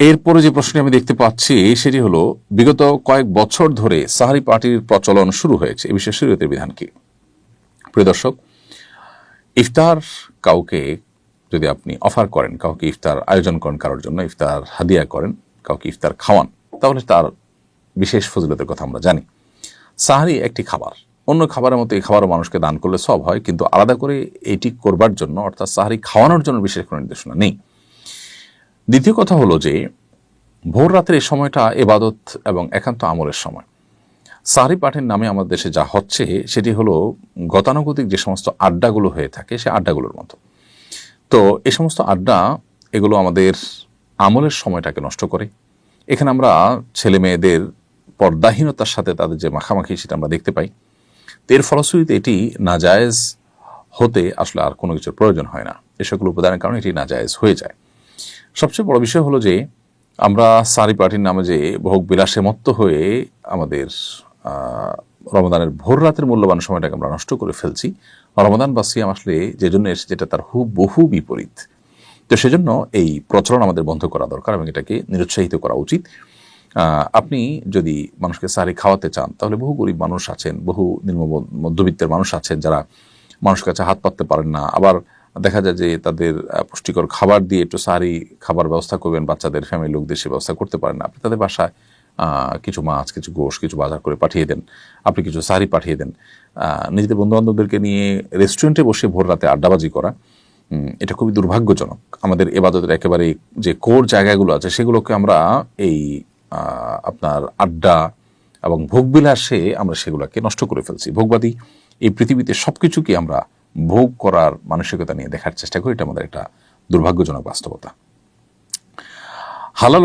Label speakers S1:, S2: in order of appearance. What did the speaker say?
S1: এরপরে যে প্রশ্নটি আমি দেখতে পাচ্ছি, সেটি হলো, বিগত কয়েক বছর ধরে সাহারি পার্টির প্রচলন শুরু হয়েছে। এ বিষয়ে শরীয়তের বিধান কি? প্রিয় দর্শক, ইফতার কাউকে যদি আপনি অফার করেন, কাউকে ইফতার আয়োজন করেন কারোর জন্য, ইফতার হাদিয়া করেন, কাউকে ইফতার খাওয়ান, তাহলে তার বিশেষ ফজিলতের কথা আমরা জানি। সাহারি একটি খাবার। অন্য খাবারের মতো এই খাবারও মানুষকে দান করলে সব হয়, কিন্তু আলাদা করে এটি করবার জন্য, অর্থাৎ সাহারি খাওয়ানোর জন্য বিশেষ কোনো নির্দেশনা নেই। দ্বিতীয় কথা হলো যে, ভোর রাতের এই সময়টা এবাদত এবং একান্ত আমলের সময়। সাহারি পাঠের নামে আমাদের দেশে যা হচ্ছে, সেটি হলো গতানুগতিক যে সমস্ত আড্ডাগুলো হয়ে থাকে, সে আড্ডাগুলোর মতো। তো এই সমস্ত আড্ডা, এগুলো আমাদের আমলের সময়টাকে নষ্ট করে। এখানে আমরা ছেলে মেয়েদের পর্দাহীনতার সাথে তাদের যে মাখামাখি, সেটা আমরা দেখতে পাই। এর ফলশ্রুতিতে এটি নাজায়েজ হতে আসলে আর কোনো কিছুর প্রয়োজন হয় না। এ সকল উপাদানের কারণে এটি নাজায়েজ হয়ে যায়। সবচেয়ে বড় বিষয় হলো যে, আমরা সারি পার্টির নামে যে ভোগ বিলাসে মত্ত হয়ে আমাদের রমাদানের ভোর রাতের মূল্যবান সময়টাকে আমরা নষ্ট করে ফেলছি রমাদান বা সিয়াম আসলে যে জন্য এসে যেটা তার হু বহু বিপরীত। তো সেজন্য এই প্রচলন আমাদের বন্ধ করা দরকার এবং এটাকে নিরুৎসাহিত করা উচিত। আপনি যদি মানুষকে সারি খাওয়াতে চান, তাহলে বহু গরিব মানুষ আছেন, বহু নিম্ন মধ্যবিত্তের মানুষ আছেন যারা মানুষের কাছে হাত পাততে পারেন না। আবার দেখা যায় যে তাদের পুষ্টিকর খাবার দিয়ে একটু সারি খাবার ব্যবস্থা করবেন, বাচ্চাদের ফ্যামিলি লোকদের সে ব্যবস্থা করতে পারেন আপনি তাদের বাসায় কিছু মাছ, কিছু গোশ, কিছু বাজার করে পাঠিয়ে দেন। আপনি কিছু সারি পাঠিয়ে দেন। নিজেদের বন্ধু বান্ধবদেরকে নিয়ে রেস্টুরেন্টে বসে ভোর রাতে আড্ডাবাজি করা এটা খুবই দুর্ভাগ্যজনক। আমাদের এবাদতের একেবারে যে কোর জায়গাগুলো আছে, সেগুলোকে আমরা এই আপনার আড্ডা এবং ভোগবিলাসে আমরা সেগুলোকে নষ্ট করে ফেলছি। ভোগবাদী এই পৃথিবীতে সব কিছুকে আমরা ভোগ করার মানসিকতা নিয়ে দেখার চেষ্টা করি এটা আমাদের একটা দুর্ভাগ্যজনক বাস্তবতা। হালাল